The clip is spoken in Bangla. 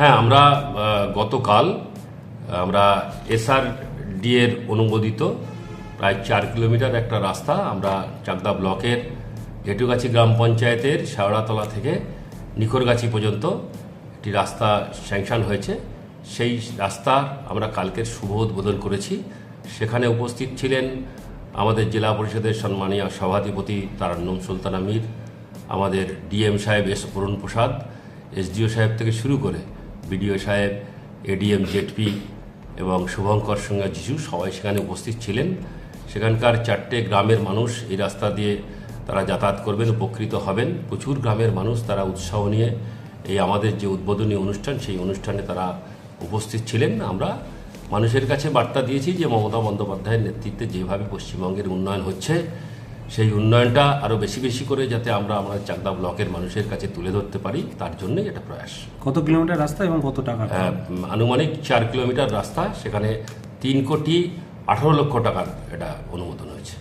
হ্যাঁ আমরা গতকাল, আমরা এসআর ডি এর অনুমোদিত প্রায় চার কিলোমিটার একটা রাস্তা আমরা চাকদা ব্লকের ঘেটুগাছি গ্রাম পঞ্চায়েতের শেওড়াতলা থেকে নিখরগাছি পর্যন্ত একটি রাস্তা স্যাংশন হয়েছে। সেই রাস্তা আমরা কালকের শুভ উদ্বোধন করেছি। সেখানে উপস্থিত ছিলেন আমাদের জেলা পরিষদের সম্মানীয় সভাধিপতি তারান্নম সুলতান আমির আমাদের ডিএম সাহেব এস অরুণ প্রসাদ, এসডিও সাহেব থেকে শুরু করে বিডিও সাহেব, এডিএম, জেডপি এবং শুভঙ্কর সঙ্গে যিশু সবাই সেখানে উপস্থিত ছিলেন। সেখানকার চারটে গ্রামের মানুষ এই রাস্তা দিয়ে তারা যাতায়াত করবেন, উপকৃত হবেন। প্রচুর গ্রামের মানুষ তারা উৎসাহ নিয়ে এই আমাদের যে উদ্বোধনী অনুষ্ঠান, সেই অনুষ্ঠানে তারা উপস্থিত ছিলেন। আমরা মানুষের কাছে বার্তা দিয়েছি যে মমতা বন্দ্যোপাধ্যায়ের নেতৃত্বে যেভাবে পশ্চিমবঙ্গের উন্নয়ন হচ্ছে সেই উন্নয়নটা আরও বেশি বেশি করে যাতে আমরা আমাদের চাকদা ব্লকের মানুষের কাছে তুলে ধরতে পারি তার জন্যই এটা প্রয়াস। কত কিলোমিটার রাস্তা এবং কত টাকা আনুমানিক চার কিলোমিটার রাস্তা সেখানে তিন কোটি আঠারো লক্ষ টাকার এটা অনুমোদন হয়েছে।